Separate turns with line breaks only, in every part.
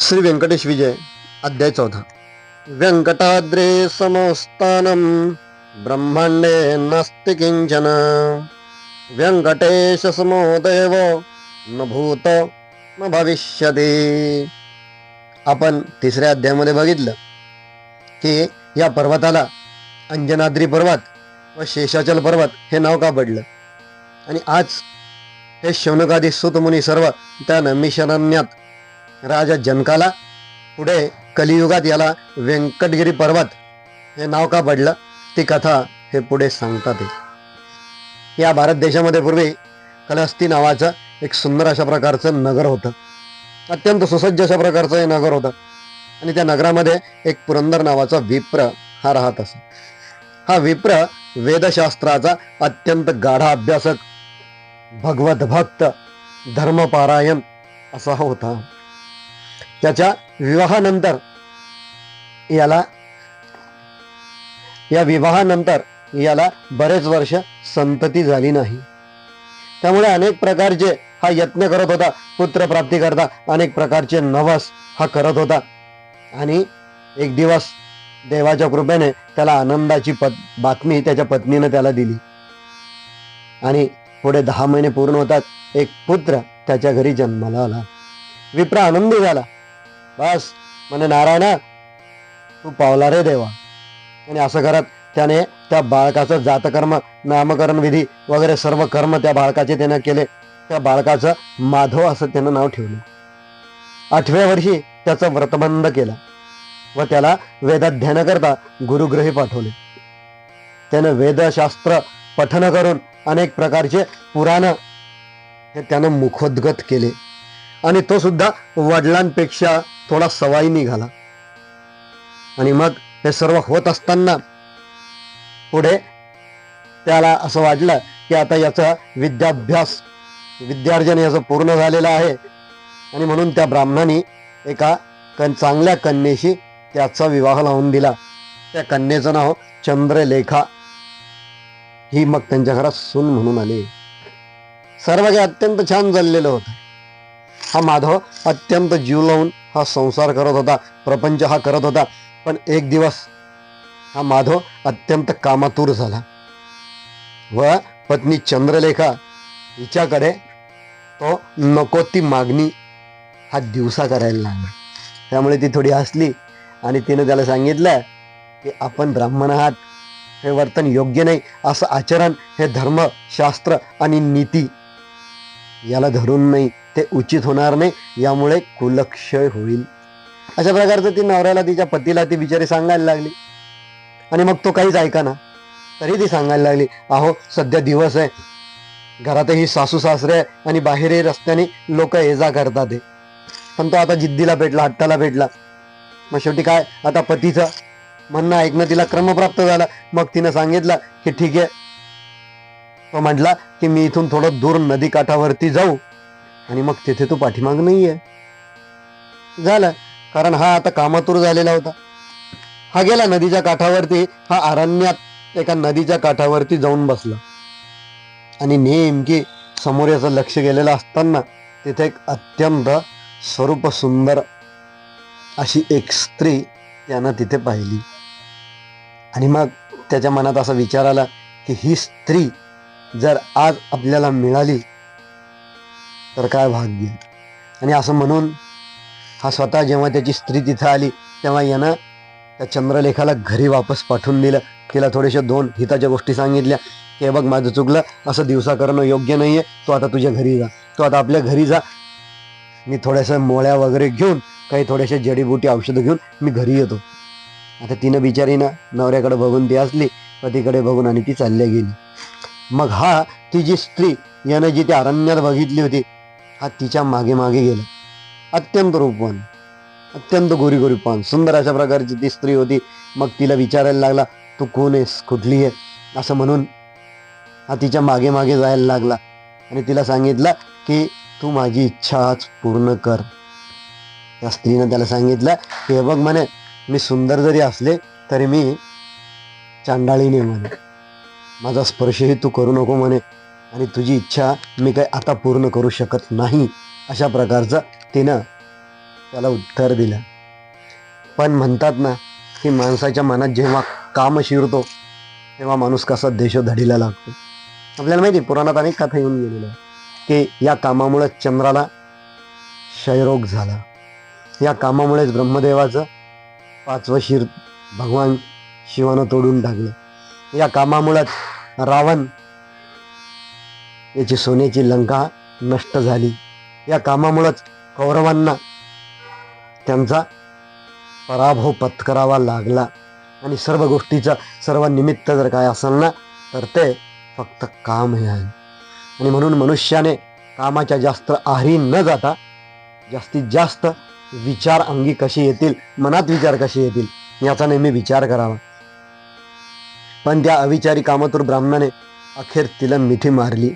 श्री व्यंकटेश विजय अध्याय चौथा. व्यंकटाद्रे समस्थानम ब्रह्मांडे नास्ति किंचन व्यंकटेश समो देव न भूत न भविष्यती. आपण तिसऱ्या अध्यायामध्ये बघितलं की या पर्वताला अंजनाद्री पर्वत व शेषाचल पर्वत हे नाव का पडलं? आणि आज हे शौनकादी सुतमुनी सर्व त्या नमिशरण्यात राजा जनकाला पुढे कलियुगात याला व्यंकटगिरी पर्वत हे नाव का पडलं? ती कथा हे पुढे सांगतात. या भारत देशामध्ये पूर्वी कलहस्ती नावाचं एक सुंदर अशा प्रकारचं नगर होतं. अत्यंत सुसज्ज अशा प्रकारचं हे नगर होतं. आणि त्या नगरामध्ये एक पुरंदर नावाचा विप्र हा राहत असे. हा विप्र वेदशास्त्राचा अत्यंत गाढा अभ्यासक भगवत भक्त धर्मपारायण असा होता. त्याच्या विवाहानंतर याला या विवाहानंतर याला बरेच वर्ष संतती झाली नाही. त्यामुळे अनेक प्रकारचे हा यत्न करत होता पुत्र प्राप्ती करता अनेक प्रकारचे नवस हा करत होता. आणि एक दिवस देवाच्या कृपेने त्याला आनंदाची पत बातमी त्याच्या पत्नीने त्याला दिली. आणि पुढे दहा महिने पूर्ण होतात एक पुत्र त्याच्या घरी जन्माला आला. विप्र आनंदी झाला. बस. म्हणे नारायणा तू पावला रे देवा. आणि असं करत त्याने त्या बाळकाचं जातकर्म नामकरण विधी वगैरे सर्व कर्म त्या बाळकाचे त्यानं केले. त्या बाळकाचं माधव असं त्यानं नाव ठेवलं. आठव्या वर्षी त्याचं व्रतबंध केला व त्याला वेदाध्ययन करता गुरुग्रही पाठवले. त्यानं वेदशास्त्र पठन करून अनेक प्रकारचे पुराण हे त्यानं मुखोद्गत केले. आणि तो सुद्धा वडिलांपेक्षा थोडा सवाई निघाला. आणि मग हे सर्व होत असताना पुढे त्याला असं वाटलं की आता याचा विद्याभ्यास विद्यार्जन याचं पूर्ण झालेलं आहे. आणि म्हणून त्या ब्राह्मणाने एका कन चांगल्या कन्येशी त्याचा विवाह लावून दिला. त्या कन्येचं नाव चंद्रलेखा. ही मग त्यांच्या घरात सून म्हणून आली. सर्व काही अत्यंत छान चाललेलं होतं. हा माधव अत्यंत जीव लावून हा संसार करत होता प्रपंच हा करत होता. पण एक दिवस हा माधव अत्यंत कामातूर झाला. व पत्नी चंद्रलेखा हिच्याकडे तो नको ती मागणी हा दिवसा करायला लागला. त्यामुळे ती थोडी हसली आणि तिने त्याला सांगितलं की आपण ब्राह्मण आहात हे वर्तन योग्य नाही असं आचरण हे धर्म शास्त्र आणि नीती याला धरून नाही. ते उचित होणार नाही यामुळे कुलक्षय होईल. अशा प्रकारचं ती नवऱ्याला तिच्या पतीला ती बिचारी सांगायला लागली. आणि मग तो काहीच ऐका ना तरी ती सांगायला लागली अहो सध्या दिवस आहे. घरातही सासू सासरे आहे आणि बाहेरही रस्त्याने लोक ये जा करतात हे. पण तो आता जिद्दीला भेटला हट्टाला भेटला. मग शेवटी काय? आता पतीचं म्हणणं ऐकणं तिला क्रमप्राप्त झाला. मग तिनं सांगितलं की ठीक आहे. तो म्हटला की मी इथून थोडं दूर नदी काठावरती जाऊ. आणि मग तिथे तो पाठीमाग नाहीये. झालं. कारण हा आता कामातूर झालेला होता. हा गेला नदीच्या काठावरती. हा अरण्यात एका नदीच्या काठावरती जाऊन बसला. आणि नेमकी समोर याचं लक्ष गेलेलं असताना तिथे एक अत्यंत स्वरूप सुंदर अशी एक स्त्री त्यानं तिथे पाहिली. आणि मग त्याच्या मनात असा विचार आला की ही स्त्री जर आज आपल्याला मिळाली तर काय भाग्य? आणि असं म्हणून हा स्वतः जेव्हा त्याची स्त्री तिथं आली तेव्हा यानं त्या चंद्रलेखाला घरी वापस पाठवून दिलं. तिला थोडेशा दोन हिताच्या गोष्टी सांगितल्या. हे बघ माझं चुकलं. असं दिवसा करणं योग्य नाहीये. तू आता तुझ्या घरी जा. तू आता आपल्या घरी जा. मी थोड्याशा मोळ्या वगैरे घेऊन काही थोड्याशा जडीबुटी औषधं घेऊन मी घरी येतो. आता तिनं बिचारीनं नवऱ्याकडे बघून ती असली पतीकडे बघून आणि ती चालल्या गेली. मग हा ती जी स्त्री यानं जी ती अरण्यात बघितली होती हा तिच्यामागे मागे गेला. अत्यंत रूपवान अत्यंत गोरी सुंदर अशा प्रकारची ती स्त्री होती. मग तिला विचारायला लागला तू कोण आहेस? कुठली आहे? असं म्हणून हा तिच्यामागे मागे जायला लागला आणि तिला सांगितलं की तू माझी इच्छा आज पूर्ण कर. त्या स्त्रीनं त्याला सांगितलं की हे बघ म्हणे मी सुंदर जरी असले तरी मी चांडाळीने म्हणे. माझा स्पर्शही तू करू नको म्हणे. आणि तुझी इच्छा मी काही आता पूर्ण करू शकत नाही अशा प्रकारचं तिनं त्याला उत्तर दिलं. पण म्हणतात ना की माणसाच्या मनात जेव्हा काम शिरतो तेव्हा माणूस कसा देशोधडीला लागतो. आपल्याला माहिती आहे, पुराणात अनेक कथा येऊन गेलेल्या की या कामामुळे चंद्राला क्षयरोग झाला. या कामामुळेच ब्रह्मदेवाचं पाचवं शिर भगवान शिवानं तोडून टाकलं. या कामामुळेच रावण याची सोन्याची लंका नष्ट झाली. या कामामुळंच कौरवांना त्यांचा पराभव पत्करावा लागला. आणि सर्व गोष्टीचं सर्व निमित्त जर काय असेल ना तर ते फक्त काम हे आहे. आणि म्हणून मनुष्याने कामाच्या जास्त आहारी न जाता जास्तीत जास्त विचार अंगी कसे येतील मनात विचार कसे येतील याचा नेहमी विचार करावा. पण त्या अविचारी कामातून ब्राह्मणाने अखेर तिला मिठी मारली.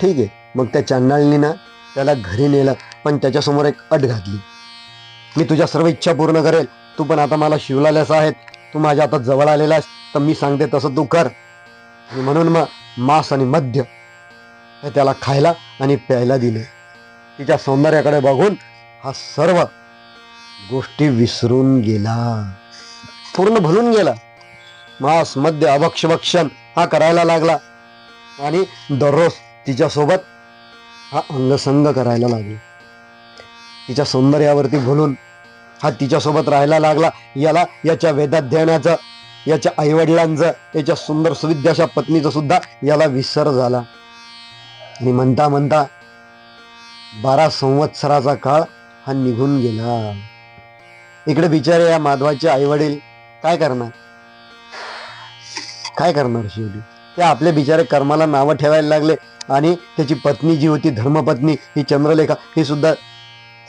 ठीक आहे. मग त्या चांडाळीनं त्याला घरी नेलं पण त्याच्यासमोर एक अट घातली. मी तुझ्या सर्व इच्छा पूर्ण करेल. तू पण आता मला शिवलाल्यास आहेत. तू माझ्या आता जवळ आलेला आहेस तर मी सांगते तसं तू कर. म्हणून मग मांस आणि मद्य हे त्याला खायला आणि प्यायला दिले. तिच्या सौंदर्याकडे बघून हा सर्व गोष्टी विसरून गेला. पूर्ण भरून गेला. मांस मद्य अभक्षभक्षण हा करायला लागला. आणि दररोज तिच्यासोबत हा अंगसंग करायला लागला. तिच्या सौंदर्यावरती भुलून हा तिच्यासोबत राहायला लागला. याला याच्या वेदाध्ययनाचं याच्या आईवडिलांचं याच्या सुंदर सुविद्याच्या पत्नीचं सुद्धा याला विसर झाला. आणि म्हणता म्हणता बारा संवत्सराचा काळ हा निघून गेला. इकडे बिचारे या माधवाचे आईवडील काय करणार? काय करणार शेवटी? ते आपले बिचारे कर्माला नावं ठेवायला लागले. आणि त्याची पत्नी जी होती धर्मपत्नी ही चंद्रलेखा ही सुद्धा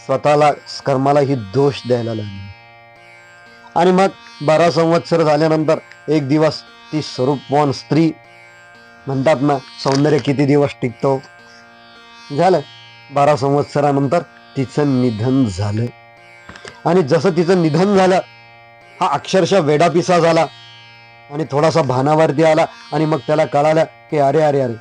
स्वतःला कर्माला ही दोष द्यायला लागली. आणि मग बारा संवत्सर झाल्यानंतर एक दिवस ती स्वरूपवान स्त्री म्हणतात ना सौंदर्य किती दिवस टिकतो? झालं. बारा संवत्सरानंतर तिचं निधन झालं. आणि जसं तिचं निधन झालं हा अक्षरशः वेडापिसा झाला. आणि थोडासा भानावरती आला आणि मग त्याला कळालं की अरे अरे अरे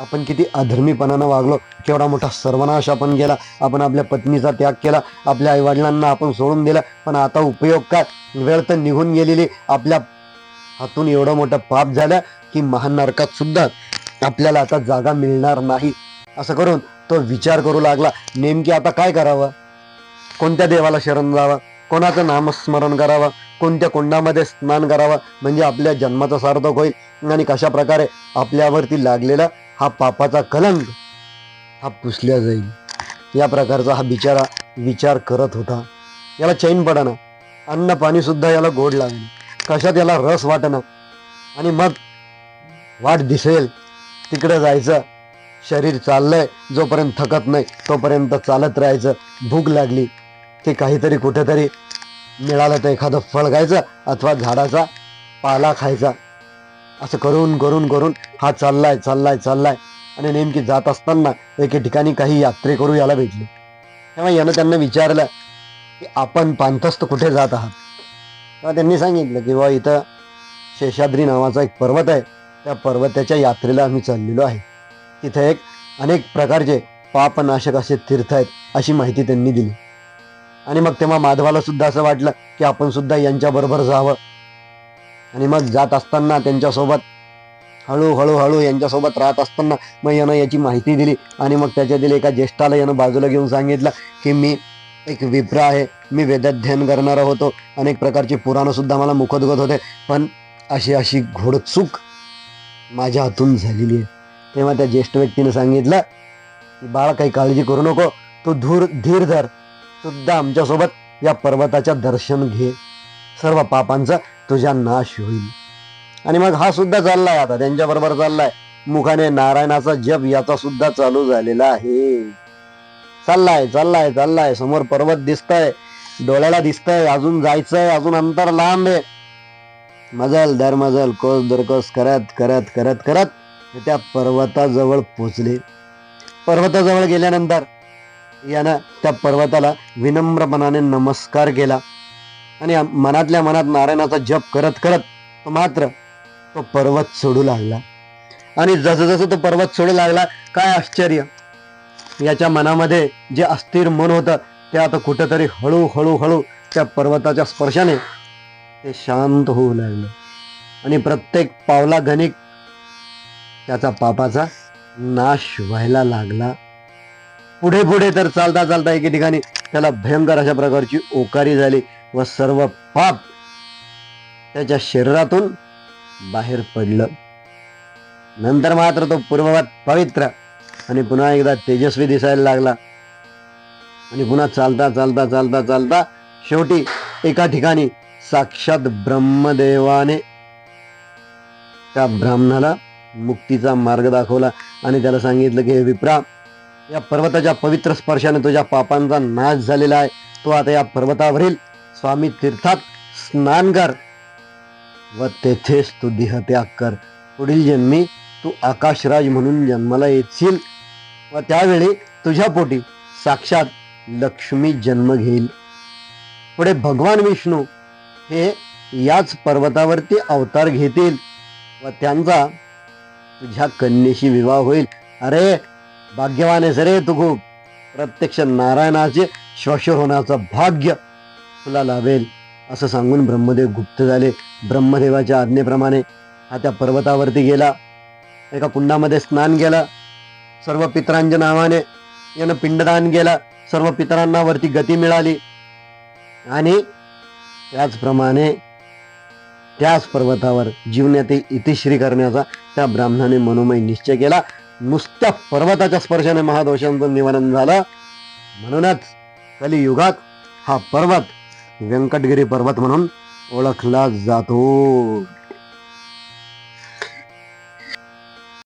आपण किती अधर्मीपणानं वागलो. केवढा मोठा सर्वनाश आपण केला. आपण आपल्या पत्नीचा त्याग केला. आपल्या आईवडिलांना आपण सोडून दिलं. पण आता उपयोग काय? वेळ तर निघून गेलेली. आपल्या हातून एवढं मोठं पाप झालं की महान नरकात सुद्धा आपल्याला आता जागा मिळणार नाही. असं करून तो विचार करू लागला. नेमकी आता काय करावं? कोणत्या देवाला शरण जावं? कोणाचं नामस्मरण करावं? कोणत्या कुंडामध्ये स्नान करावं? म्हणजे आपल्या जन्माचा सार्थक होईल. आणि कशा प्रकारे आपल्यावरती लागलेला हा पापाचा कलंक हा पुसल्या जाईल. या प्रकारचा हा बिचारा विचार करत होता. याला चैन पडाना अन्न पाणीसुद्धा याला गोड लागणं कशात याला रस वाटणं आणि मग वाट दिसेल. तिकडे जायचं. शरीर चाललंय जोपर्यंत थकत नाही तोपर्यंत चालत राहायचं. भूक लागली. ते काहीतरी कुठेतरी मिळालं तर एखादं फळ खायचं अथवा झाडाचा पाला खायचा. असं करून करून करून हा चाललाय चाललाय चाललाय. आणि नेमकी जात असताना एके ठिकाणी काही यात्रेकरू याला भेटले. तेव्हा यानं त्यांना विचारलं की आपण पांथस्थ कुठे जात आहात? तेव्हा त्यांनी सांगितलं की बा इथं शेषाद्री नावाचा एक पर्वत आहे. त्या पर्वताच्या यात्रेला आम्ही चाललेलो आहे. तिथे एक अनेक प्रकारचे पापनाशक असे तीर्थ आहेत अशी माहिती त्यांनी दिली. आणि मग तेव्हा माधवाला सुद्धा असं वाटलं की आपण सुद्धा यांच्या बरोबर जावं. आणि मग जात असताना त्यांच्यासोबत हळूहळू हळू यांच्यासोबत राहत असताना मग यानं याची माहिती दिली आणि मग त्याच्यातील एका ज्येष्ठाला यानं बाजूला घेऊन सांगितलं की मी एक विप्र आहे मी वेदाध्ययन करणारा होतो. अनेक प्रकारची पुराणंसुद्धा मला मुखोद्गत होते. पण अशी अशी घोडचूक माझ्या हातून झालेली आहे. तेव्हा त्या ज्येष्ठ व्यक्तीने सांगितलं की बाळा काही काळजी करू नको. तू धूर धीर धर. सुद्धा आमच्यासोबत या पर्वताच्या दर्शन घे. सर्व पापांचा तुझ्या नाश होईल. आणि मग हा सुद्धा चाललाय आता त्यांच्या बरोबर चाललाय. मुखाने नारायणाचा जप याचा सुद्धा चालू झालेला आहे. चाललाय चाललाय चाललाय. समोर पर्वत दिसतंय डोळ्याला दिसतंय अजून जायचंय अजून अंतर लांब आहे. मजल दर मजल कोस दरकोस करत करत करत करत त्या पर्वताजवळ पोचले. पर्वताजवळ गेल्यानंतर यानं त्या पर्वताला विनम्रपणाने नमस्कार केला. आणि मनातल्या मनात नारायणाचा जप करत करत तो मात्र तो पर्वत सोडू लागला. आणि जसजसं तो पर्वत सोडू लागला काय आश्चर्य! याच्या मनामध्ये जे अस्थिर मन होतं ते आता कुठंतरी हळूहळू हळू त्या पर्वताच्या स्पर्शाने ते शांत होऊ लागलं. आणि प्रत्येक पावला घनिक त्याचा पापाचा नाश व्हायला लागला. पुढे पुढे तर चालता चालता एके ठिकाणी त्याला भयंकर अशा प्रकारची ओकारी झाली व सर्व पाप त्याच्या शरीरातून बाहेर पडलं. नंतर मात्र तो पूर्ववत पवित्र आणि पुन्हा एकदा तेजस्वी दिसायला लागला. आणि पुन्हा चालता चालता चालता चालता शेवटी एका ठिकाणी साक्षात ब्रह्मदेवाने त्या ब्राह्मणाला मुक्तीचा मार्ग दाखवला आणि त्याला सांगितलं की हे विप्रा या पर्वताच्या पवित्र स्पर्शाने तुझ्या पापांचा नाश झालेला आहे. तो आता या पर्वतावरील स्वामी तीर्थात स्नान कर व तेथेच तू देहत्याग कर. पुढील जन्मी तू आकाशराज म्हणून जन्माला येशील व त्यावेळी तुझ्या पोटी साक्षात लक्ष्मी जन्म घेईल. पुढे भगवान विष्णू हे याच पर्वतावरती अवतार घेतील व त्यांचा तुझ्या कन्येशी विवाह होईल. अरे भाग्यवाने आहेस रे तू खूप. प्रत्यक्ष नारायणाचे श्वशुर होण्याचं भाग्य तुला लाभेल असं सांगून ब्रह्मदेव गुप्त झाले. ब्रह्मदेवाच्या आज्ञेप्रमाणे हा त्या पर्वतावरती गेला. एका कुंडामध्ये स्नान केलं. सर्व पितरांच्या नावाने यानं पिंडदान केलं. सर्व पितरांना वरती गती मिळाली. आणि त्याचप्रमाणे त्याच पर्वतावर जीवनात इतिश्री करण्याचा त्या ब्राह्मणाने मनोमय निश्चय केला. नुसत्या पर्वताच्या स्पर्शाने महादोषांचं निवारण झालं. म्हणूनच कलियुगात हा पर्वत व्यंकटगिरी पर्वत म्हणून ओळखला जातो.